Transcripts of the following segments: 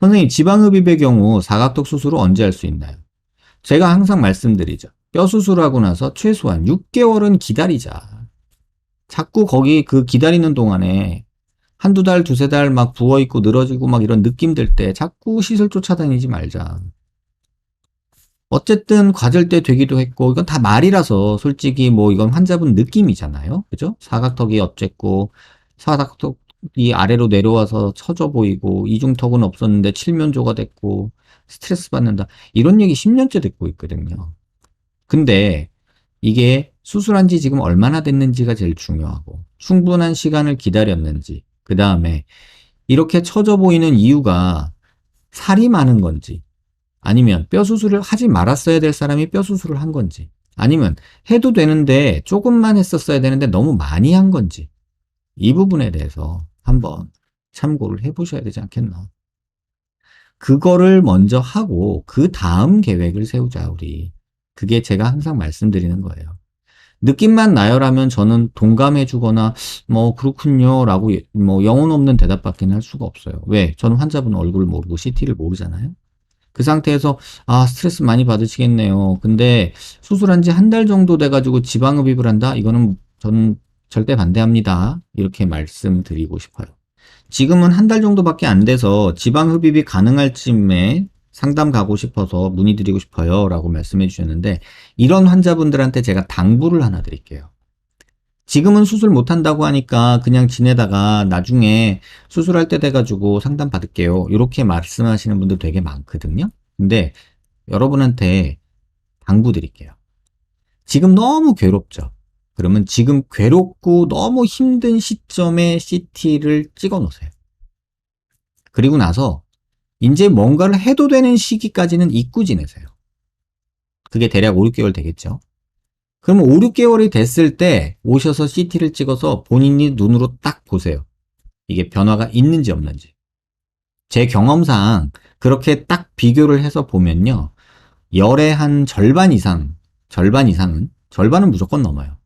선생님, 지방흡입의 경우 사각턱 수술을 언제 할 수 있나요? 제가 항상 말씀드리죠. 뼈 수술하고 나서 최소한 6개월은 기다리자. 자꾸 거기 그 기다리는 동안에 한두 달, 두세 달 막 부어있고 늘어지고 막 이런 느낌 들 때 자꾸 시술 쫓아다니지 말자. 어쨌든 과절대 되기도 했고, 이건 다 말이라서 솔직히 뭐 이건 환자분 느낌이잖아요. 그죠? 사각턱이 어쨌고, 사각턱 이 아래로 내려와서 처져 보이고, 이중턱은 없었는데 칠면조가 됐고, 스트레스 받는다. 이런 얘기 10년째 듣고 있거든요. 근데 이게 수술한 지 지금 얼마나 됐는지가 제일 중요하고, 충분한 시간을 기다렸는지, 그 다음에 이렇게 처져 보이는 이유가 살이 많은 건지, 아니면 뼈 수술을 하지 말았어야 될 사람이 뼈 수술을 한 건지, 아니면 해도 되는데 조금만 했었어야 되는데 너무 많이 한 건지, 이 부분에 대해서 한번 참고를 해보셔야 되지 않겠나. 그거를 먼저 하고 그 다음 계획을 세우자, 우리. 그게 제가 항상 말씀드리는 거예요. 느낌만 나열하면 저는 동감해 주거나 뭐 그렇군요 라고 뭐 영혼 없는 대답밖에 할 수가 없어요. 왜? 저는 환자분 얼굴을 모르고 CT를 모르잖아요. 그 상태에서 아 스트레스 많이 받으시겠네요. 근데 수술한 지 한 달 정도 돼가지고 지방흡입을 한다? 이거는 저는 절대 반대합니다. 이렇게 말씀드리고 싶어요. 지금은 한 달 정도밖에 안 돼서 지방 흡입이 가능할 쯤에 상담 가고 싶어서 문의드리고 싶어요. 라고 말씀해 주셨는데, 이런 환자분들한테 제가 당부를 하나 드릴게요. 지금은 수술 못한다고 하니까 그냥 지내다가 나중에 수술할 때 돼가지고 상담 받을게요. 이렇게 말씀하시는 분들 되게 많거든요. 근데 여러분한테 당부 드릴게요. 지금 너무 괴롭죠? 그러면 지금 괴롭고 너무 힘든 시점에 CT를 찍어 놓으세요. 그리고 나서 이제 뭔가를 해도 되는 시기까지는 잊고 지내세요. 그게 대략 5, 6개월 되겠죠. 그럼 5, 6개월이 됐을 때 오셔서 CT를 찍어서 본인이 눈으로 딱 보세요. 이게 변화가 있는지 없는지. 제 경험상 그렇게 딱 비교를 해서 보면요. 열의 한 절반 이상, 절반 이상은, 절반은 무조건 넘어요.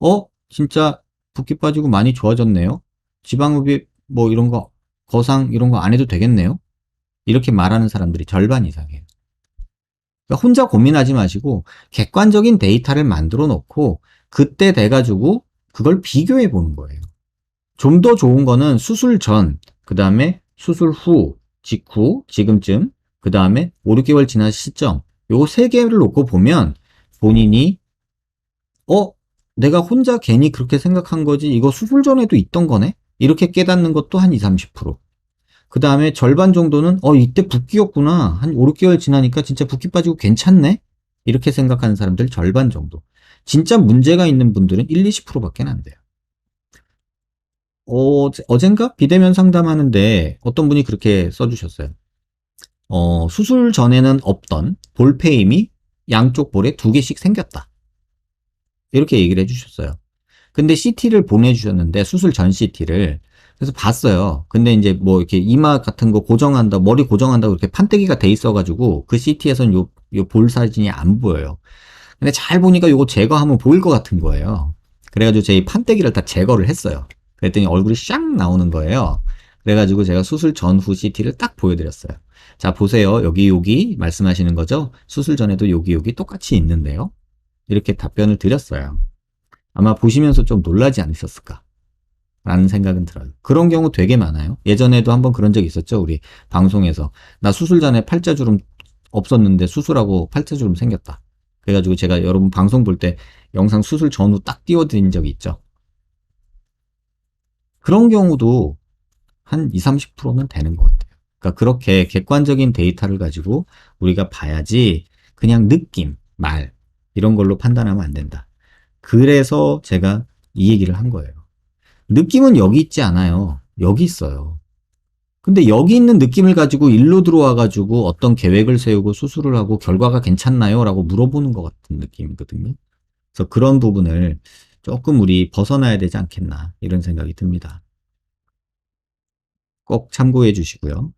어? 진짜 붓기 빠지고 많이 좋아졌네요? 지방흡입 뭐 이런 거, 거상 이런 거 안 해도 되겠네요? 이렇게 말하는 사람들이 절반 이상이에요. 그러니까 혼자 고민하지 마시고 객관적인 데이터를 만들어 놓고 그때 돼가지고 그걸 비교해 보는 거예요. 좀 더 좋은 거는 수술 전, 그 다음에 수술 후, 직후, 지금쯤, 그 다음에 5, 6개월 지난 시점, 요세 개를 놓고 보면 본인이 어? 내가 혼자 괜히 그렇게 생각한 거지 이거 수술 전에도 있던 거네? 이렇게 깨닫는 것도 한 20, 30%. 그 다음에 절반 정도는 어 이때 붓기였구나. 한 5, 6개월 지나니까 진짜 붓기 빠지고 괜찮네? 이렇게 생각하는 사람들 절반 정도. 진짜 문제가 있는 분들은 1, 20%밖에 안 돼요. 어, 어젠가? 비대면 상담하는데 어떤 분이 그렇게 써주셨어요. 어, 수술 전에는 없던 볼페임이 양쪽 볼에 두 개씩 생겼다 이렇게 얘기를 해주셨어요 근데 CT를 보내주셨는데 수술 전 CT를 그래서 봤어요. 근데 이제 뭐 이렇게 이마 같은 거 고정한다, 머리 고정한다고 이렇게 판때기가 돼 있어가지고 그 CT에서는 요, 요 볼 사진이 안 보여요. 근데 잘 보니까 요거 제거하면 보일 것 같은 거예요. 그래가지고 제 이 판때기를 다 제거를 했어요. 그랬더니 얼굴이 샥 나오는 거예요. 그래가지고 제가 수술 전후 CT를 딱 보여드렸어요. 자, 보세요. 여기, 여기 말씀하시는 거죠? 수술 전에도 여기, 여기 똑같이 있는데요. 이렇게 답변을 드렸어요. 아마 보시면서 좀 놀라지 않으셨을까? 라는 생각은 들어요. 그런 경우 되게 많아요. 예전에도 한번 그런 적 있었죠. 우리 방송에서. 나 수술 전에 팔자주름 없었는데 수술하고 팔자주름 생겼다. 그래가지고 제가 여러분 방송 볼 때 영상 수술 전후 딱 띄워드린 적이 있죠. 그런 경우도 한 20, 30%는 되는 것 같아요. 그러니까 그렇게 객관적인 데이터를 가지고 우리가 봐야지 그냥 느낌, 말, 이런 걸로 판단하면 안 된다. 그래서 제가 이 얘기를 한 거예요. 느낌은 여기 있지 않아요. 여기 있어요. 근데 여기 있는 느낌을 가지고 일로 들어와 가지고 어떤 계획을 세우고 수술을 하고 결과가 괜찮나요? 라고 물어보는 것 같은 느낌이거든요. 그래서 그런 부분을 조금 우리 벗어나야 되지 않겠나 이런 생각이 듭니다. 꼭 참고해 주시고요.